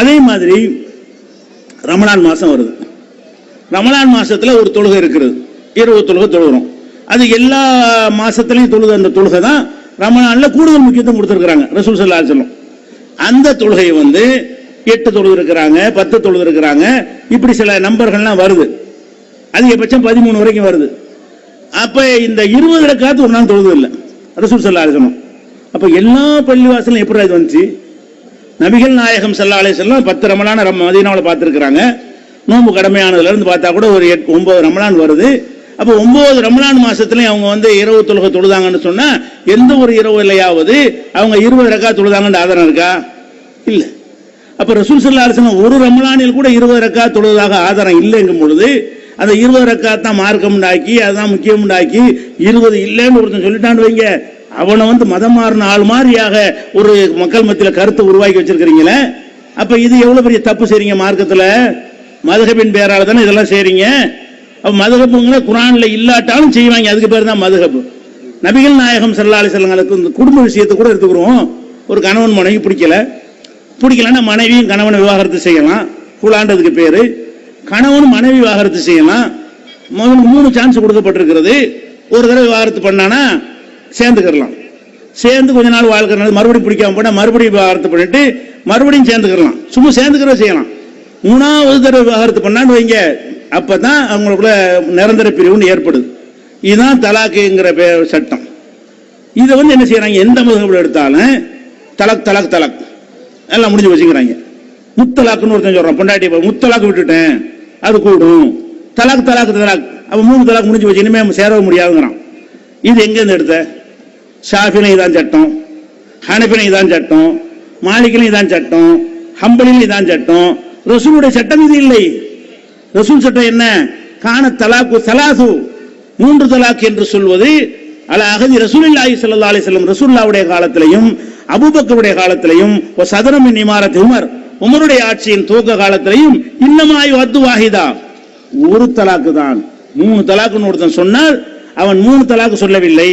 அதே மாதிரி ரமலான் மாதம் வருது. ரமலான் மாதத்தில் ஒரு தொழுகை இருக்கிறது. இருபது தொழுகை தொழுகிறோம். அது எல்லா மாதத்துலையும் தொழுக அந்த தொழுகை தான் ரமலான்ல கூடுதல் முக்கியத்துவம் கொடுத்துருக்காங்க ரசூல் சல்லா சொல்லும் அந்த தொழுகையை வந்து எட்டு தொழுது இருக்கிறாங்க பத்து தொழுது இருக்கிறாங்க. இப்படி சில நம்பர்கள்லாம் வருது. அதிகபட்சம் பதிமூணு வரைக்கும் வருது. அப்போ இந்த இருபது ரக்காத்து ஒரு நாள் தொழுது இல்லை ரசூல் சல்லா அலிசனம் அப்போ எல்லா பள்ளிவாசலும் எப்படி இது வந்துச்சு? நபிகள் நாயகம் செல்லாலே செல்லும் பத்து ரமலான ரம் மதீனாவில் பார்த்துருக்குறாங்க. நோன்பு கடமையானதுலேருந்து பார்த்தா கூட ஒரு எட்டு ஒன்பது ரமலான் வருது. அப்போ ஒன்பது ரமலான் மாசத்துலயும் அவங்க வந்து இரவு தொழுகை தொழுதாங்கன்னு சொன்னா எந்த ஒரு இரவு இல்லையாவது அவங்க இருபது ரக்கா தொழுதாங்கன்னு ஆதாரம் இருக்கா? இல்லை. அப்போ ரசூல் சல்லா அலிஸ்லாம் ஒரு ரமலானில் கூட இருபது ரக்கா தொழுவதாக ஆதாரம் இல்லைங்கும் பொழுது அந்த இருபது ரக்கா தான் மார்க்கம் உண்டாக்கி அதுதான் முக்கியம் உண்டாக்கி இருபது இல்லைன்னு ஒருத்தன் சொல்லிட்டான்னு வைங்க. அவனை வந்து மதம் மாறின ஆள் மாதிரியாக ஒரு மக்கள் மத்தியில் கருத்தை உருவாக்கி வச்சிருக்கிறீங்களே? அப்ப இது எவ்வளவு பெரிய தப்பு செய்றீங்க மார்க்கத்தில்? மதுகபின் பேரால தானே இதெல்லாம் செய்றீங்க? அப்ப மதுகப்புங்களை குரான்ல இல்லாட்டாலும் செய்வாங்க. அதுக்கு பேர் தான் மதுகப்பு நபிகள் நாயகம் சல்லா செல்லங்களுக்கு இந்த குடும்ப விஷயத்தை கூட எடுத்துக்கிறோம். ஒரு கணவன் மனைவி பிடிக்கல. பிடிக்கலன்னா மனைவியும் கணவனை விவாகரத்து செய்யலாம். கூழாண்டதுக்கு பேர். கணவனும் மனைவி விவாகரத்து செய்யலாம். முதல்ல மூணு சான்ஸ் கொடுக்கப்பட்டிருக்கிறது. ஒரு தடவை விவாகரத்து பண்ணானா சேர்ந்துக்கிறலாம் சேர்ந்து கொஞ்ச நாள் வாழ்க்கிறனால மறுபடியும் பிடிக்காம போனால் மறுபடியும் விவாகரத்து பண்ணிட்டு மறுபடியும் சேர்ந்துக்கிறலாம் சும்மா சேர்ந்துக்கிற செய்யலாம். மூணாவது தடவை விவகாரத்து பண்ணான்னு வைங்க. அப்போ தான் அவங்களுக்குள்ள நிரந்தர பிரிவுன்னு ஏற்படுது. இதுதான் தலாக்குங்கிற பே- சட்டம். இதை வந்து என்ன செய்யறாங்க? எந்த மதங்கள் எடுத்தாலும் தலக் தலக் தலக். எல்லாம் முடிஞ்சு வச்சுக்கிறாங்க முத்தலாக்குன்னு ஒருத்தன் சொல்றான். பொண்டாட்டி முத்தலாக்கு விட்டுட்டேன். அது கூடும். தலாக் தலாக் தலாக். அப்போ மூணு தலாக் முடிஞ்சு வச்சு நம்ம சேரவே முடியாதுங்கிறான். இது எங்கேருந்து எடுத்த? ஷாஃபினை இதான் சட்டம் ஹனபினை இதான் சட்டம் மாலிகினை இதான் சட்டம் ஹம்பலினை இதான் சட்டம். ரசூலுடைய சட்டம் இது இல்லை. ரசூல் சட்டம் என்ன? காண தலாக்கு தலாசு மூன்று தலாக் என்று சொல்வது அல அகதி சல்லா அலி அலைஹி ரசூல்லாவுடைய காலத்திலையும் அபுபக்கருடைய காலத்திலையும் ஒரு சதரமின் இமாரத் உமர் உமருடைய ஆட்சியின் துவக்க காலத்திலையும் இன்னமாய் வத்து வாஹிதா. ஒரு தலாக்கு தான். மூணு தலாக்குன்னு ஒருத்தன் சொன்னால் அவன் மூணு தலாக்கு சொல்லவில்லை.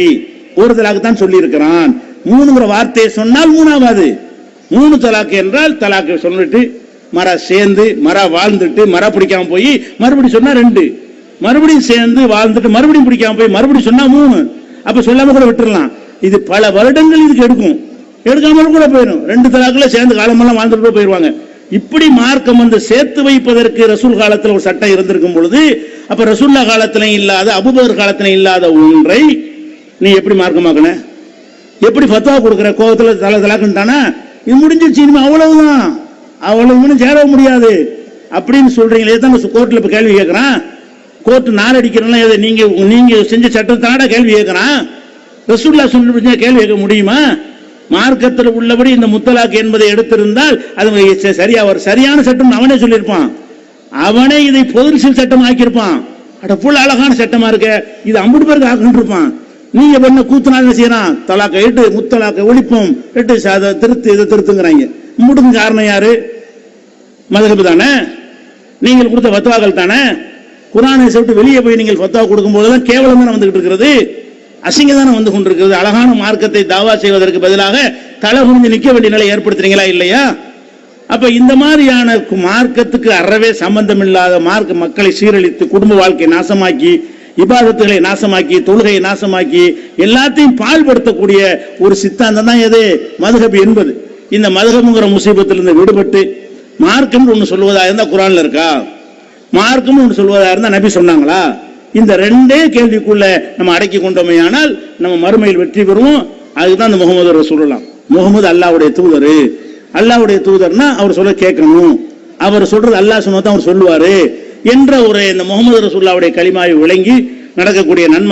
ஒரு தலாக்கு தான் சொல்லி இருக்கிறான் மூணுங்கிற வார்த்தையை சொன்னால் மூணாவது. மூணு தலாக்கு என்றால் தலாக்கு சொல்லிட்டு மர சேர்ந்து மர வாழ்ந்துட்டு மர பிடிக்காம போய் மறுபடியும் சொன்னா ரெண்டு. மறுபடியும் சேர்ந்து வாழ்ந்துட்டு மறுபடியும் பிடிக்காம போய் மறுபடியும் சொன்னா மூணு. அப்ப சொல்லாம கூட விட்டுடலாம் இது பல வருடங்கள் இதுக்கு எடுக்கும். எடுக்காமல் கூட போயிடும். ரெண்டு தலாக்குல சேர்ந்து காலமெல்லாம் வாழ்ந்துட்டு கூட போயிருவாங்க. இப்படி மார்க்கம் வந்து சேர்த்து வைப்பதற்கு ரசூல் காலத்தில் ஒரு சட்டம் இருந்திருக்கும் பொழுது அப்ப ரசூல்லா காலத்திலையும் இல்லாத அபுபக்கர் காலத்திலையும் இல்லாத ஒன்றை நீ எப்படி மார்க்கமாக்கின? எப்படி ஃபத்வா கொடுக்குற? கோபத்தில் தலை தலாக்குன்ட்டானா? இது முடிஞ்சிருச்சு இனிமே அவ்வளவுதான். அவ்வளவுன்னு சேர முடியாது. அப்படின்னு சொல்றீங்களே தான் கோர்ட்டில் இப்போ கேள்வி கேட்குறான் கோர்ட்டு நாள் அடிக்கிறனால எதை நீங்கள் நீங்கள் செஞ்ச சட்டத்தாட கேள்வி கேட்குறான் ரசூல்லா சொல்லி கேள்வி கேட்க முடியுமா? மார்க்கத்தில் உள்ளபடி இந்த முத்தலாக்கு என்பதை எடுத்திருந்தால் அது ச- சரியா ஒரு சரியான சட்டம் அவனே சொல்லியிருப்பான். அவனே இதை பொதுசில் சட்டம் ஆக்கியிருப்பான் அட புள்ள அழகான சட்டமா இருக்க. இது அம்புட்டு பேருக்கு ஆக்கிட்டு இருப்பான். நீங்க பண்ண கூத்துனா என்ன செய்யறான் தலாக்க எட்டு முத்தலாக்க ஒழிப்போம். எட்டு அதை திருத்து இதை திருத்துங்கிறாங்க. முடுக்கு காரணம் யாரு? மதகபு தானே? நீங்கள் கொடுத்த ஃபத்வாக்கள் தானே? குரானை சொல்லிட்டு வெளியே போய் நீங்கள் ஃபத்வா கொடுக்கும்போது தான் கேவலம் தானே வந்துகிட்டு இருக்கிறது. அசிங்க தானே வந்து கொண்டிருக்கிறது. அழகான மார்க்கத்தை தாவா செய்வதற்கு பதிலாக தலை குனிஞ்சு நிற்க வேண்டிய நிலை ஏற்படுத்துறீங்களா இல்லையா? அப்ப இந்த மாதிரியான மார்க்கத்துக்கு அறவே சம்பந்தம் இல்லாத மார்க்க மக்களை சீரழித்து குடும்ப வாழ்க்கையை நாசமாக்கி இபாதத்துகளை நாசமாக்கி தொழுகையை நாசமாக்கி எல்லாத்தையும் பால்படுத்தக்கூடிய ஒரு சித்தாந்தம் தான் எது மதுகப் என்பது. இந்த மதுஹபுங்கிற முசீபத்திலிருந்து விடுபட்டு மார்க்கம் ஒன்று சொல்வதா இருந்தால் குரானில் இருக்கா? மார்க்கம் ஒன்று சொல்வதா இருந்தால் நபி சொன்னாங்களா? இந்த ரெண்டே கேள்விக்குள்ள நம்ம அடக்கி கொண்டோமையானால் நம்ம மறுமையில் வெற்றி பெறுவோம். அதுதான் இந்த முகமது சொல்லலாம் முகமது அல்லாவுடைய தூதர். அல்லாவுடைய தூதர்னா அவர் சொல்ல கேட்கணும். அவர் சொல்றது அல்லாஹ் சொன்னதான் அவர் சொல்லுவாரு. என்ற ஒரு இந்த முகமது ரசூல்லாவுடைய களிமாவை விளங்கி நடக்கக்கூடிய நன்மை